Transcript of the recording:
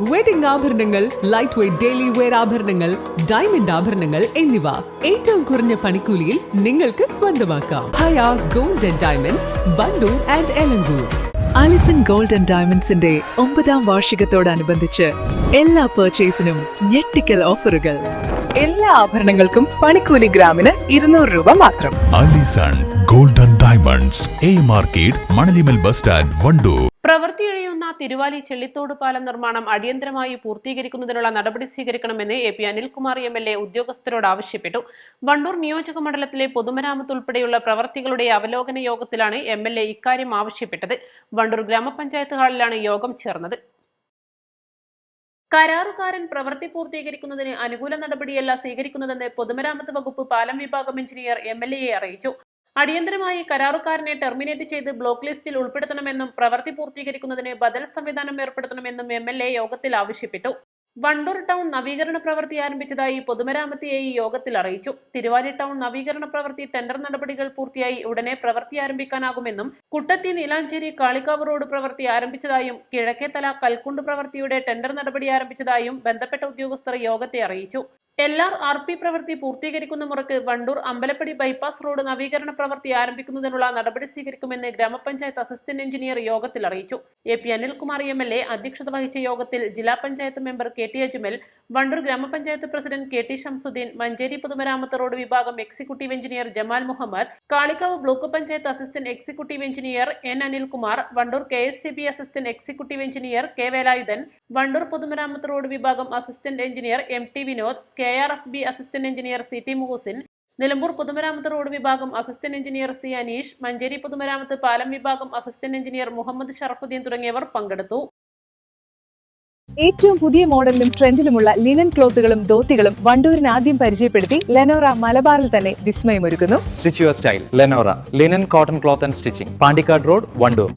Wedding ആഭരണങ്ങൾ light weight daily wear ആഭരണങ്ങൾ diamond ആഭരണങ്ങൾ എന്നിവ. ഏറ്റവും കുറഞ്ഞ പണിക്കൂലിയിൽ നിങ്ങൾക്ക് സ്വന്തമാക്കാം. ഹയ gold and diamonds Wandoor and Elankur Alison gold and ഡയമണ്ട്സിന്റെ ഒമ്പതാം വാർഷികത്തോടനുബന്ധിച്ച് എല്ലാ പർച്ചേസിനും ഞെട്ടിക്കൽ ഓഫറുകൾ. എല്ലാ ആഭരണങ്ങൾക്കും പണിക്കൂലി ഗ്രാമിന് ഇരുന്നൂറ് രൂപ മാത്രം. Alison golden diamonds A market Manalimal bus stand Wandoor പ്രവൃത്തിയൊഴിയുന്ന Thiruvali ചെള്ളിത്തോട് പാലം നിർമ്മാണം അടിയന്തരമായി പൂർത്തീകരിക്കുന്നതിനുള്ള നടപടി സ്വീകരിക്കണമെന്ന് A P Anilkumar M L A ഉദ്യോഗസ്ഥരോട് ആവശ്യപ്പെട്ടു. വണ്ടൂർ നിയോജക മണ്ഡലത്തിലെ പൊതുമരാമത്ത് ഉൾപ്പെടെയുള്ള പ്രവർത്തികളുടെ അവലോകന യോഗത്തിലാണ് എം എൽ എ ഇക്കാര്യം ആവശ്യപ്പെട്ടത്. വണ്ടൂർ ഗ്രാമപഞ്ചായത്ത് ഹാളിലാണ് യോഗം ചേർന്നത്. കരാറുകാരൻ പ്രവൃത്തി പൂർത്തീകരിക്കുന്നതിന് അനുകൂല നടപടിയല്ല സ്വീകരിക്കുന്നതെന്ന് പൊതുമരാമത്ത് വകുപ്പ് പാലം വിഭാഗം എഞ്ചിനീയർ എം എൽ എയെ അറിയിച്ചു. അടിയന്തരമായി കരാറുകാരനെ ടെർമിനേറ്റ് ചെയ്ത് ബ്ലോക്ക് ലിസ്റ്റിൽ ഉൾപ്പെടുത്തണമെന്നും പ്രവൃത്തി പൂർത്തീകരിക്കുന്നതിന് ബദൽ സംവിധാനം ഏർപ്പെടുത്തണമെന്നും എം യോഗത്തിൽ ആവശ്യപ്പെട്ടു. വണ്ടൂർ ടൗൺ നവീകരണ പ്രവൃത്തി ആരംഭിച്ചതായി പൊതുമരാമത്ത് യോഗത്തിൽ അറിയിച്ചു. തിരുവാലി ടൗൺ നവീകരണ പ്രവൃത്തി ടെൻഡർ നടപടികൾ പൂർത്തിയായി ഉടനെ പ്രവൃത്തി ആരംഭിക്കാനാകുമെന്നും കുട്ടത്തി നീലാഞ്ചേരി കാളിക്കാവ് റോഡ് പ്രവൃത്തി ആരംഭിച്ചതായും കിഴക്കേത്തല കൽക്കുണ്ട് പ്രവൃത്തിയുടെ ടെൻഡർ നടപടി ആരംഭിച്ചതായും ബന്ധപ്പെട്ട ഉദ്യോഗസ്ഥർ യോഗത്തെ അറിയിച്ചു. എൽ ആർ ആർ പി പ്രവൃത്തി പൂർത്തീകരിക്കുന്ന മുറക്ക് വണ്ടൂർ അമ്പലപ്പടി ബൈപ്പാസ് റോഡ് നവീകരണ പ്രവൃത്തി ആരംഭിക്കുന്നതിനുള്ള നടപടി സ്വീകരിക്കുമെന്ന് ഗ്രാമപഞ്ചായത്ത് അസിസ്റ്റന്റ് എഞ്ചിനീയർ യോഗത്തിൽ അറിയിച്ചു. A P Anilkumar M L A അധ്യക്ഷത വഹിച്ച യോഗത്തിൽ ജില്ലാ panchayat member K T Ajmal Wandoor ഗ്രാമപഞ്ചായത്ത് president K T Shamsuddin Manjeri പൊതുമരാമത്ത് റോഡ് വിഭാഗം executive engineer Jamal Muhammad Kalikavu block panchayat assistant executive engineer N Anilkumar Wandoor K S C B assistant executive engineer K Velayudhan Wandoor പൊതുമരാമത്ത് road വിഭാഗം assistant engineer M T Vinod K R F B assistant engineer C T Muhusin Nilambur പൊതുമരാമത്ത് road വിഭാഗം assistant engineer C Aneesh Manjeri പൊതുമരാമത്ത് പാലം വിഭാഗം assistant engineer Muhammad Sharafuddin തുടങ്ങിയവർ പങ്കെടുത്തു ഏറ്റവും പുതിയ മോഡലിലും ട്രെൻഡിലുമുള്ള ലിനൻ ക്ലോത്തുകളും ധോത്തികളും വണ്ടൂരിന് ആദ്യം പരിചയപ്പെടുത്തി ലെനോറ മലബാറിൽ തന്നെ വിസ്മയമൊരുക്കുന്നു Stitch your style. Lenora. Linen, cotton cloth and stitching. Pandikad Road, Vandoor.